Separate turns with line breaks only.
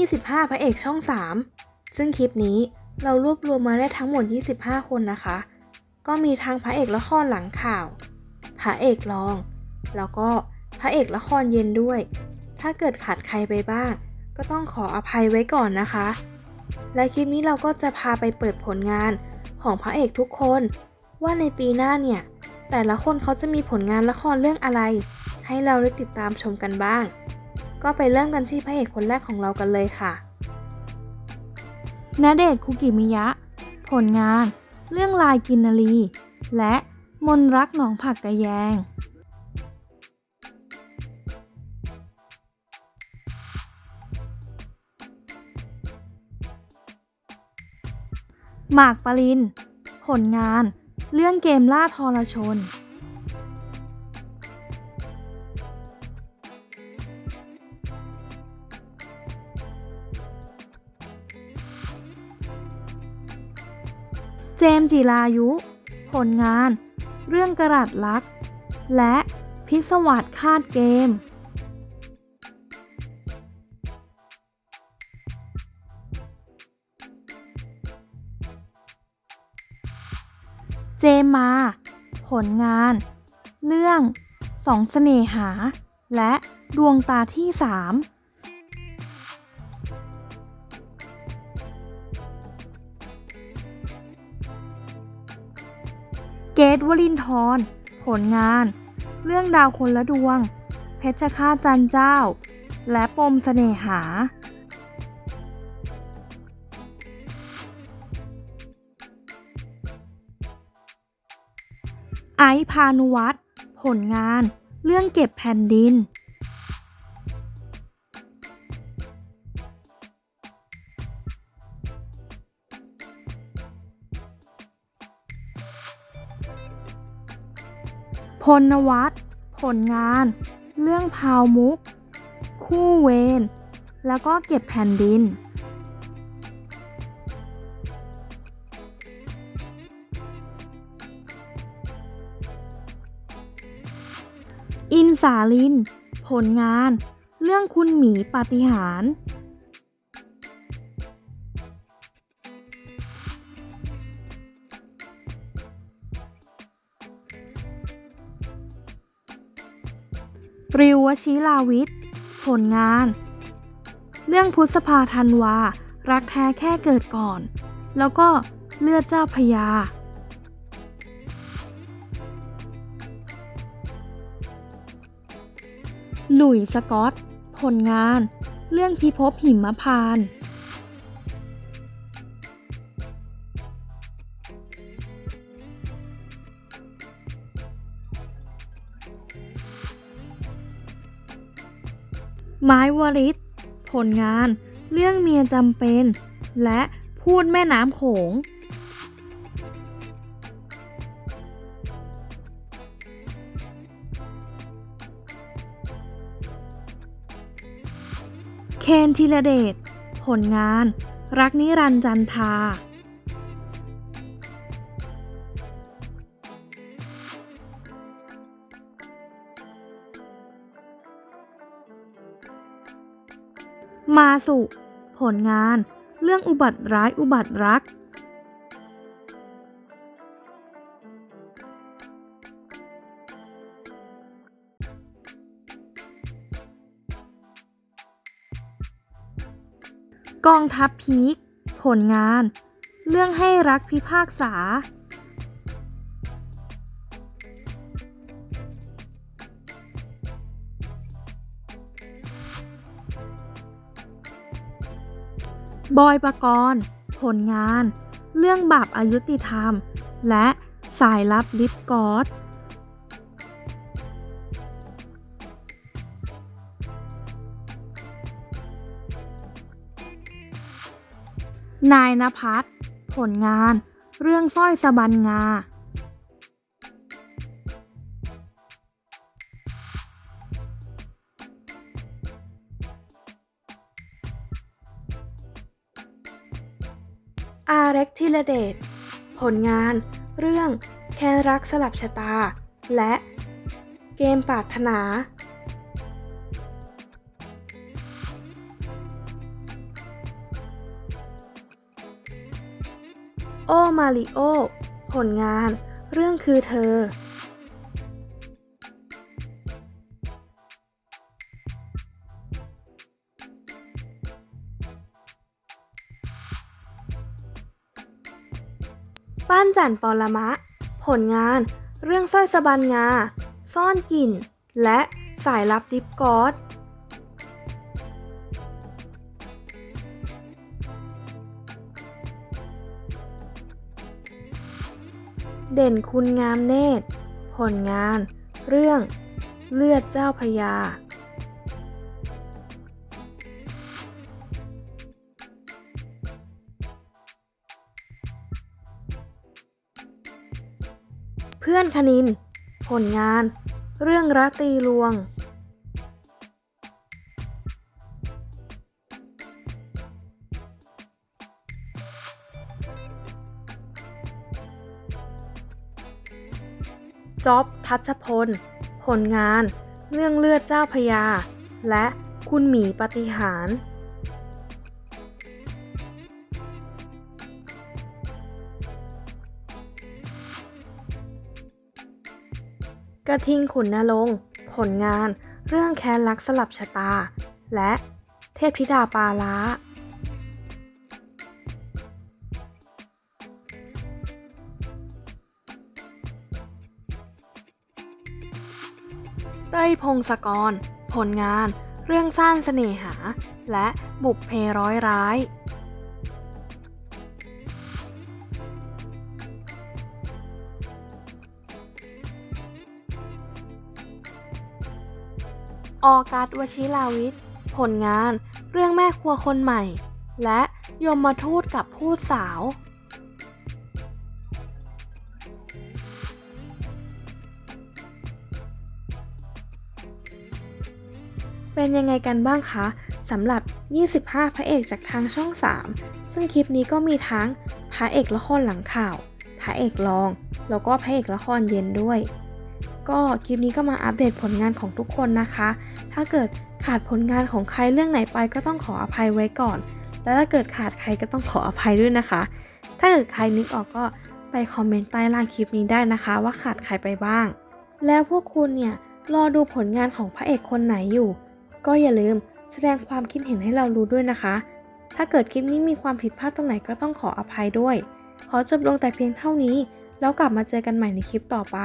25 พระเอกช่อง 3 ซึ่งคลิปนี้เรารวบรวมมาได้ทั้งหมด 25 คนนะคะ ก็มีทั้งพระเอกละครหลังข่าว พระเอกรอง แล้วก็พระเอกละครเย็นด้วย ถ้าเกิดขาดใครไปบ้าง ก็ต้องขออภัยไว้ก่อนนะคะ และคลิปนี้เราก็จะพาไปเปิดผลงานของพระเอกทุกคน ว่าในปีหน้าเนี่ย แต่ละคนเขาจะมีผลงานละครเรื่องอะไร ให้เราได้ติดตามชมกันบ้าง ก็ไปเริ่มกันที่พระเอกคนแรกของเรากันเลยค่ะณเดชคุกิมิยะ ผลงาน เรื่องลายกินนารี และมนรักหนองผักกระแยง หมากปริน ผลงาน เรื่องเกมล่าทรชน เจมจิรายุ ผลงาน เรื่องกระดัดลัก และพิศวาสคาดเกม เจมมา ผลงาน เรื่องสองเสน่หา และดวงตาที่สาม เกตวลินทรผลงาน เรื่องดาวคนละดวง เพชรฆาตจันเจ้า และปมเสน่หาไอซ์พานุวัตรผลงาน เรื่องเก็บแผ่นดิน พลนวัตผลงาน เรื่องพาวมุก คู่เวรแล้วก็เก็บแผ่นดิน อินสาลิน ผลงาน เรื่องคุณหมีปาฏิหาร ริววชิลาวิทย์ ผลงาน เรื่องพุทธภาธันวา รักแท้แค่เกิดก่อน แล้วก็เลือดเจ้าพยา หลุยส์สกอต ผลงาน เรื่องพิภพหิมพานต์ ไม้วริศผลงาน เรื่องเมียจำเป็น และพูดแม่น้ำโขงเคนธีรเดช ผลงาน รักนิรันดร์จันทา มาสุ ผลงาน เรื่องอุบัติร้ายอุบัติรัก กองทัพพีคผลงาน เรื่องให้รักพิพากษา บอยปกรณ์ ผลงาน เรื่องบาปอายุติธรรม และสายลับลิฟกอดนายนภัสผลงาน เรื่องสร้อยสะบันงา อาร็กทิลเดช ผลงาน เรื่องแคนรักสลับชะตา และเกมปรารถนา โอมาริโอ ผลงาน เรื่องคือเธอ ปั้นจันปรมะ ผลงาน เรื่องสร้อยสะบันงา ซ่อนกลิ่น และสายลับดิฟกอสเด่นคุณงามเนตร ผลงาน เรื่องเลือดเจ้าพยา เพื่อนคณิน ผลงาน เรื่องรัตีลวง จ๊อบทัชพล ผลงาน เรื่องเลือดเจ้าพยา และคุณหมีปฏิหาร กระทิงขุนนรงผลงาน เรื่องแค้นรักสลับชะตา และเทพธิดาปาล้า เต้ยพงศกร ผลงาน เรื่องสั้นเสน่หา และบุกเพร้อยร้าย ออกัสวชิราวิทย์ ผลงาน เรื่องแม่ครัวคนใหม่ และยมมาทูตกับพูดสาว เป็นยังไงกันบ้างคะสำหรับ 25 พระเอกจากทางช่อง 3 ซึ่งคลิปนี้ก็มีทั้งพระเอกละครหลังข่าว พระเอกรอง แล้วก็พระเอกละครเย็นด้วย ก็คลิปนี้ก็มาอัปเดตผลงานของทุกคนนะคะ ถ้าเกิดขาดผลงานของใครเรื่องไหนไปก็ต้องขออภัยไว้ก่อน แล้วถ้าเกิดขาดใครก็ต้องขออภัยด้วยนะคะ ถ้าเกิดใครนึกออกก็ไปคอมเมนต์ใต้ล่างคลิปนี้ได้นะคะ ว่าขาดใครไปบ้าง แล้วพวกคุณเนี่ยรอดูผลงานของพระเอกคนไหนอยู่ ก็อย่าลืมแสดงความคิดเห็นให้เรารู้ด้วยนะคะ ถ้าเกิดคลิปนี้มีความผิดพลาดตรงไหนก็ต้องขออภัยด้วย ขอจบลงแต่เพียงเท่านี้ แล้วกลับมาเจอกันใหม่ในคลิปต่อไป